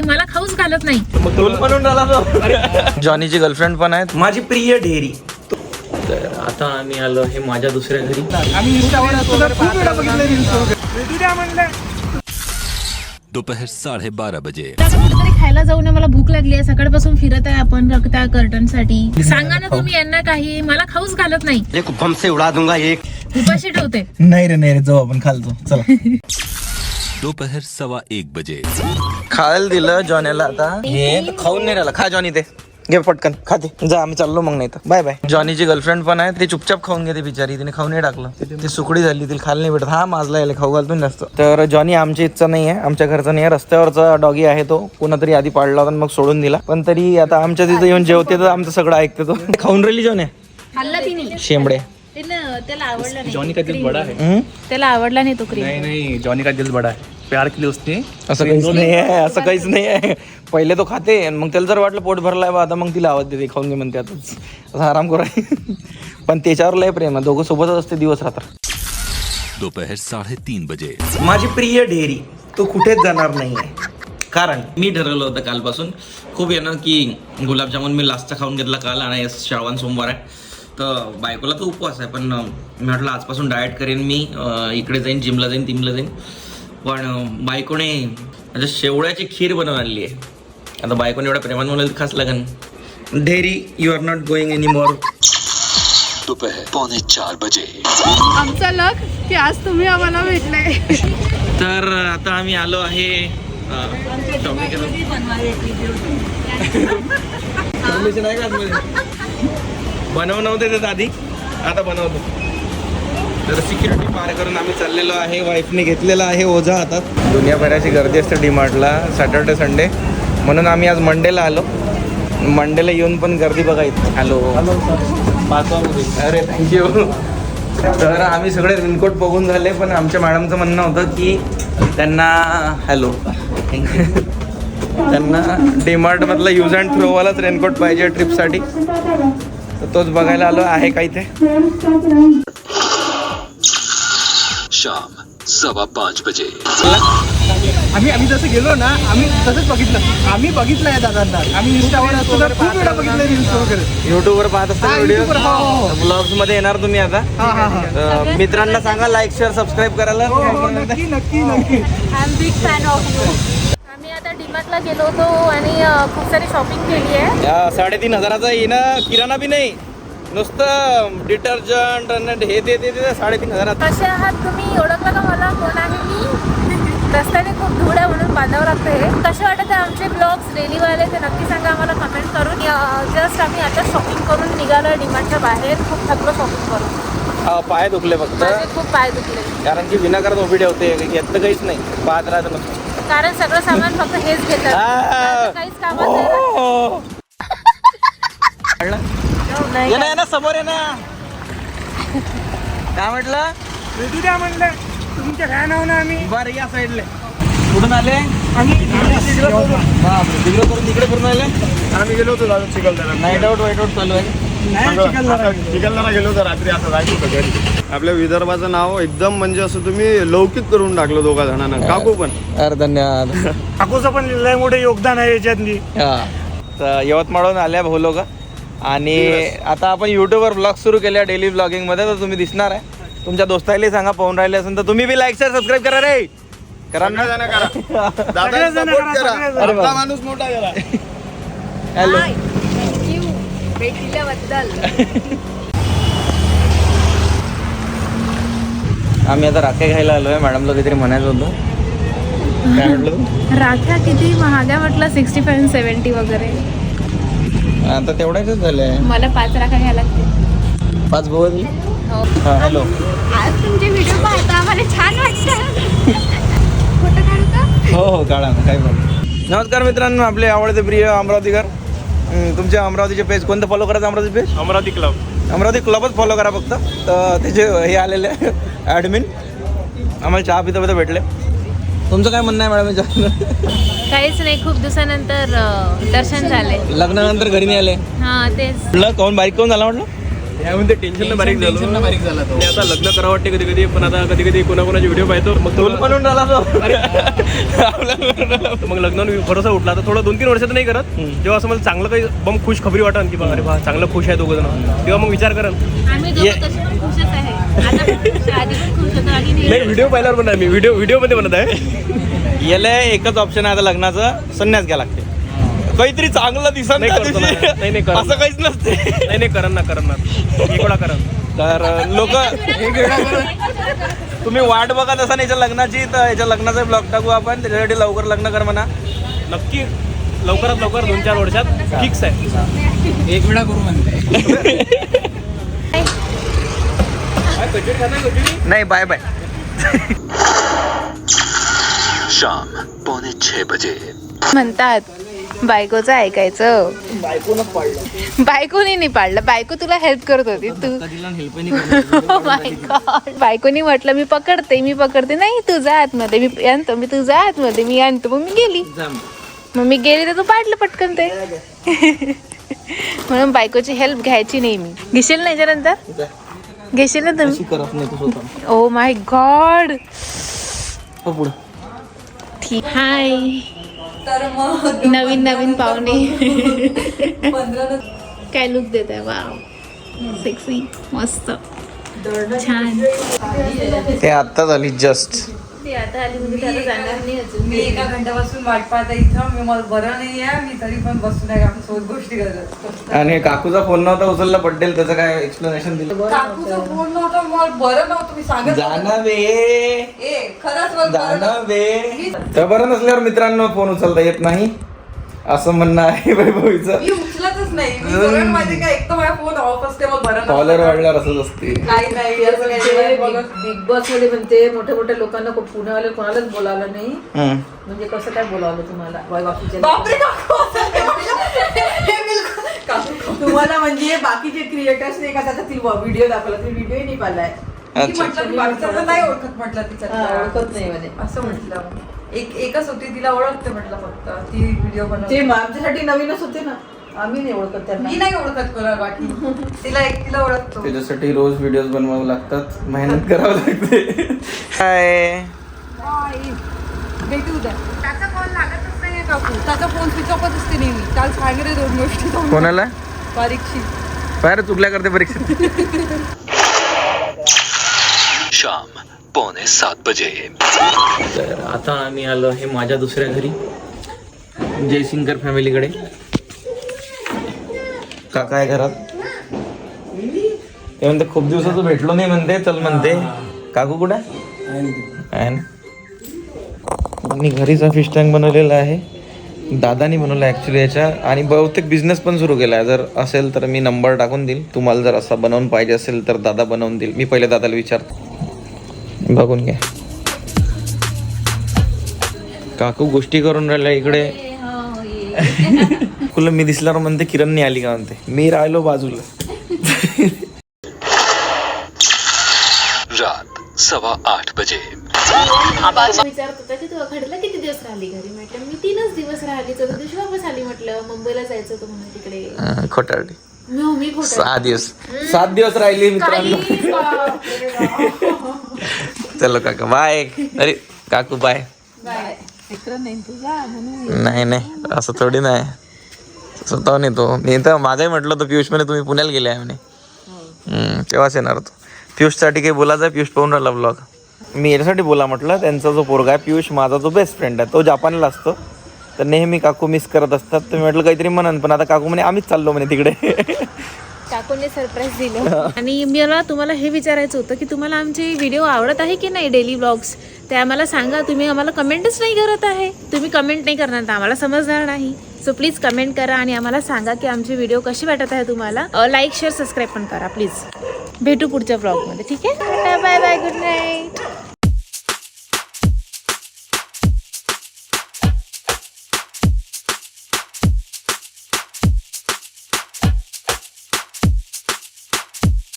मला खाऊच घालत नाही. जॉनीची गर्लफ्रेंड पण आहेत. माझी प्रिय ढेरी तर आता आम्ही आलो हे माझ्या दुसऱ्या घरी. दोपहर साढ़े बारह बजे। खायला जाऊ ना मला भूक लागली आहे. सकाळपासून फिरत आहे आपण त्या कर्टनसाठी सांगा ना तुम्ही यांना काही. मला खाऊच घालत नाही. एक उड़ा दूंगा एक. उपाशी ठेवते. नाही रे नाही रे जाऊ आपण खालतो चला. दोपहर सवा एक बजे. खायला दिलं जॉनीला आता. हे खाऊन नाही राहिला. खा जॉनी ते घे पटकन. खाते जा आम्ही चाललो मग नाही तर. Bye bye. जॉनीची गर्लफ्रेंड पण आहे ते चुपचाप खाऊन घेते बिचारी. तिने खाऊन नाही टाकलं. ती सुकडी झाली तिला खायला नाही भेटत. हा माजला यायला खाऊ घालतो जास्त. तर जॉनी आमची इच्छा नाही आहे आमच्या घरचा नाही आहे रस्त्यावरचा डॉगी आहे तो. कोणातरी आधी पाडला होता आणि मग सोडून दिला. पण तरी आता आमच्या तिथे येऊन जेवते तर आमचं सगळं ऐकते तो. खाऊन राहिली जॉनी? शेंबडे. त्याला आवडला नाही. जॉनी का दिल बड़ा है हम्म? त्याला आवडला नाही तो क्रीम नहीं नहीं जॉनी का दिल बड़ा है प्यार के लिए उसने. असं काहीच नाही आहे असं काहीच नाही आहे. पहिले तो खाते आणि मग त्याला जर वाटलं पोट भरलाय बा आता मग तिला आवाज देते खाऊन घे म्हणते आताच असं आराम करू पण त्याच्यावर लय प्रेम आहे. दोघं सोबतच असते दिवस रात्र. दोपहर साढ़े तीन बजे. माझी प्रिय ढेरी तो कुठेच जाणार नाही आहे कारण मी ठरवलं होतं कालपासून खूप येणार की गुलाबजामुन मी लास्टचा खाऊन घेतला काल आणि आज श्रावण सोमवार आहे. तर बायकोला तर उपवास आहे पण मी म्हटलं आजपासून डाएट करेन मी इकडे जाईन जिमला जाईन तिमला जाईन. पण बायकोने म्हणजे शेवळ्याची खीर बनवून आणली आहे. आता बायकोने एवढ्या प्रेमाने मला खास लागन. ढेरी you are not going any more दोपहर पौने चार बजे. आमचा लक की आज तुम्ही आम्हाला भेटले तर आता आम्ही आलो आहे बनव नव्हते ते आधी. आता बनवतो. तर सिक्युरिटी पार करून आम्ही चाललेलो आहे. वाईफने घेतलेला आहे ओझा हातात दुनियाभराची गर्दी असते डीमार्टला सॅटर्डे संडे म्हणून आम्ही आज मंडेला आलो. मंडेला येऊन पण गर्दी बघायची हॅलो अरे थँक्यू तर आम्ही सगळे रेनकोट बघून झाले पण आमच्या मॅडमचं म्हणणं होतं की त्यांना हॅलो थँक्यू त्यांना डीमार्ट मधला यूज अँड थ्रोवालाच रेनकोट पाहिजे ट्रिपसाठी तर तोच बघायला आलो आहे का इथे? शाम सवा पाँच बजे. आम्ही आम्ही जसं गेलो ना आम्ही तसंच बघितलं. आम्ही बघितलं आहे दादांना. आम्ही इंस्टावर असतो तर खूप वेळा बघितलं रील्स वगैरे. युट्यूबवर पाहत असता हा, व्हिडिओ YouTube वर, हो, हो. ब्लॉग्समध्ये येणार तुम्ही आता. हा हा हा. तर मित्रांना सांगा लाईक शेअर सबस्क्राईब करायला. हो हो नक्की नक्की नक्की. I am big fan of you डीमार्टला गेलो होतो आणि खूप सारी शॉपिंग केली आहे. या साडेतीन हजाराचा येणं किराणा बी नाही. नुसतं डिटर्जंट आणि हे ते ते ते साडेतीन हजारात. कसे आहात तुम्ही? ओळखलं का मला? कोण आहे मी? रस्त्याने खूप धूळ आहे म्हणून बांधावं लागतं हे कसे वाटत आहे आमचे ब्लॉग्स डेलीवाले ते नक्की सांगा आम्हाला कमेंट करून. जस्ट आम्ही आता शॉपिंग करून निघालो डिमांडच्या बाहेर. खूप थकलो शॉपिंग करून. पाय दुखले फक्त. खूप पाय दुखले. कारण की विनाकारण उभी ठेवते. घेतलं काहीच नाही. पाहत राहत नसतं कारण सगळं सामान फक्त हेच घेतात. काहीच कामाचं नाही. हो. ये ना ये ना समोर ये ना. काय म्हटलं? भेटू द्या म्हणलं. तुमच्या फॅन आहो ना आम्ही. बरं या साईडले. कुठून आले? आम्ही तिकडे करून इकडे करून आले. आम्ही गेलो होतो दादा Chikhaldara night out white out चालू आहे. चिखलदरा गेलो. चिखलदरा गेलो होतो रात्री असं जायचं होतं घरी. आपल्या विदर्भाचं नाव एकदम म्हणजे असं तुम्ही लौकिक करून टाकलं दोघा जणांना. काकू पण. अरे धन्यवाद. काकूचं पण लय मोठे योगदान आहे याच्यातली. हा. तर यवतमाळहून आल्या भाऊ लोक. आणि आता आपण युट्यूबवर ब्लॉग सुरू केल्या डेली ब्लॉगिंगमध्ये तर तुम्ही दिसणार आहे. तुमच्या दोस्ताईला सांगा पाहून राहिले असेल तर तुम्ही बी लाईक शेअर सबस्क्राईब करा रे. करा ना. करा. माणूस मोठा हॅलो भेट दिल्याबद्दल आम्ही आता राखे घ्यायला आलोय. मॅडमला काहीतरी म्हणायचं होतं. काय म्हटलं? राख्या किती महाग्या म्हटलं? सिक्स्टी फाईव्ह सेवन्टी वगैरे. आता तेवढ्याच झालंय. मला पाच राख्या घ्यायला लागतील. पाच हा. हॅलो आज तुमचे व्हिडिओ पाहता आम्हाला छान वाटतं फोटो काढू का? हो हो काढा ना काही प्रॉब्लेम नमस्कार मित्रांनो आपले आवडते प्रिय अमरावतीकर. तुमच्या अमरावतीचे पेज कोणतं फॉलो करायचं अमरावती पेज अमरावती क्लब अमरावती क्लबच फॉलो करा फक्त. तर त्याचे हे आलेले ॲडमिन आम्हाला चहा पिता पिता भेटले. तुमचं काय म्हणणं आहे मॅडम? काहीच नाही खूप दिवसानंतर दर्शन झाले. लग्नानंतर घरी नाही आले. हा तेच. कोण बारीक कोण झाला म्हटलं? यामध्ये टेन्शन बारीक झालो. बारीक झाला तो. आता लग्न करावं वाटते कधी कधी पण आता कधी कधी कोणाकोणाचे व्हिडिओ पाहतो. मग तो. म्हणून राहिला तो. मग लग्नावर भरोसा उठला. तर थोडं दोन तीन वर्षात नाही करत. जेव्हा असं मला चांगलं काही बम खुश खबरी वाटन की बा अरे बा चांगलं खुश आहे दोघं जण. तेव्हा मग विचार करन. नाही. व्हिडिओ पाहिल्यावर नाही मी. व्हिडिओ व्हिडिओमध्ये म्हणत आहे. याला एकच ऑप्शन आहे आता लग्नाचं. संन्यास घ्या लागते. काहीतरी चांगलं दिसत नाही करतो ना. नाही, नाही, करतो. असं काहीच नसते. नाही नाही करन ना करन ना. एक वेळा करन तर लोक तुम्ही वाट बघत असाल याच्या लग्नाची तर याच्या लग्नाचा ब्लॉग टाकू आपण. त्याच्यासाठी लवकर लग्न कर म्हणा. नक्की. लवकरात लवकर दोन चार वर्षात फिक्स आहे. एक वेळा करू म्हणते. नाही बाय बाय. शाम पौने छह बजे. म्हणतात बायकोचं ऐकायचं. बायकोनी नाही पाडलं. बायको तुला हेल्प करत होती. तू Oh. बायकोनी म्हटलं मी पकडते मी पकडते. नाही तुझा आतमध्ये मी आणतो मी तुझा आतमध्ये मी आणतो. मग मी गेली. मग. मी गेली तर तू पाडलं पटकन ते. म्हणून बायकोची हेल्प घ्यायची नाही मी. घेशील ना याच्यानंतर? घेशील ना तुम्ही? ओ माय गॉड हो पुढं. ठीक हाय नवीन नवीन पाहुणे. काय लुक देत आहे वाव सेक्सी मस्त. छान. ते आत्ता झाली जस्ट ती आता आली म्हणजे त्याला जाणार नाही अजून. मी एका घंट्यापासून वाट पाहता इथं. मी मला बरं नाही आहे मी तरी पण बसून आहे आम्ही सोबत गोष्टी करत आणि काकूचा फोन नव्हता उचलला. पटेल त्याचं काय एक्सप्लेनेशन दिलं? काकूचं फोन नव्हता. मला बरं नव्हतं. मी सांगत होते. जाणं बे ए खरंच मला बरं तर बरं नसल्यावर मित्रांनो फोन उचलता येत नाही. असं म्हणणं आहे वैभवीचं. नाही मी बरं माहिती का एक तर माझा फोन ऑफ असते मला बरं कॉलर. वाढल्यावर असंच असते. नाही नाही असं काही नाही बघत. बिग बॉसमध्ये म्हणते मोठ्या मोठ्या लोकांना को- पुण्यावाले कोणालाच बोलावलं नाही. म्हणजे कसं काय बोलावलं तुम्हाला? वाय बाकीच्या बापरे काकू असं नाही. हे बिलकुल काकू तुम्हाला म्हणजे बाकीचे क्रिएटर्स नाही का? त्याचा ती व्हिडिओ दाखवला ती व्हिडिओ नाही पाहिलाय. मी अच्छा. म्हटलं मी बाकीच्यांना नाही ओळखत म्हटलं हा, तिच्या ओळखत नाही म्हणे. असं म्हटलं. एक एकच होती तिला ओळखते म्हटलं फक्त. ती व्हिडिओ ते बनवते. म- आमच्यासाठी नवीनच होते ना. आम्ही नाही ओळखत त्यांना. मी नाही ओळखत कोणाला बाकी. तिला एक तिला ओळखतो. त्याच्यासाठी रोज व्हिडिओ बनवावे लागतात. मेहनत करावं लागते. काय भेटू द्या. त्याचा फोन लागतच नाही काकू. त्याचा फोन स्विच ऑफच असते नेहमी काल सांगितले दोन गोष्टी दोन कोणाला? बारीकशी बाहेर चुकल्या करते परीक्षेत. शाम पौने सात बजे. तर आता आम्ही आलो आहे माझ्या दुसऱ्या घरी जयसिंगकर फॅमिलीकडे काका आहे घरात? ते म्हणते खूप दिवसाचं भेटलो नाही म्हणते चल म्हणते. काकू कुठे आहे? ना मी घरीचा फिश टँक बनवलेला आहे. दादानी बनवला ॲक्च्युली याच्या. आणि बहुतेक बिझनेस पण सुरू केला आहे. जर असेल तर मी नंबर टाकून देईल. तुम्हाला जर असा बनवून पाहिजे असेल तर दादा बनवून देईल. मी पहिले दादाला विचारतो. बघून घ्या. काकू गोष्टी करून राहिल्या इकडे. तुला मी दिसल्यावर म्हणते किरण नाही आली का म्हणते? मी राहिलो बाजूला. रात सवा आठ बजे. विचारत होता की तू घडला किती दिवस राहिली घरी? म्हटलं मी तीनच दिवस राहिली. चौथ्या दिवशी वापस आली म्हटलं. मुंबईला जायचं होतं म्हणून तिकडे. खोटारडी. मी मी खोटं सहा दिवस. सात दिवस राहिले मित्रांनो. चलो काका बाय अरे काकू बाय नाही नाही असं थोडी नाही. स्वतः नाही तो मी तर माझाही म्हटलं होतं पियुष म्हणे तुम्ही पुण्याला गेले आहे म्हणे. तेव्हाच येणार तो पियुषसाठी काही बोलायचं आहे? पियुष पाहून राहिला ब्लॉग मी याच्यासाठी बोला म्हटलं त्यांचा जो पोरगा आहे पियुष माझा जो बेस्ट फ्रेंड आहे तो जपानला असतो. तर नेहमी काकू मिस करत असतात. तर मी म्हटलं काहीतरी म्हणन पण आता काकू म्हणे आम्हीच चाललो म्हणे तिकडे. काकूने सरप्राईज दिलं. आणि मला तुम्हाला हे विचारायचं होतं की तुम्हाला आमचे व्हिडिओ आवडत आहे की नाही डेली ब्लॉग्स ते आम्हाला सांगा तुम्ही आम्हाला कमेंटच नाही करत आहे. तुम्ही कमेंट नाही करणार तर आम्हाला समजणार नाही. सो प्लीज कमेंट करा आणि आम्हाला सांगा की आमचे व्हिडिओ कसे वाटत आहे तुम्हाला. लाईक शेअर सबस्क्राईब पण करा प्लीज भेटू पुढच्या ब्लॉगमध्ये ठीक आहे? Bye bye good night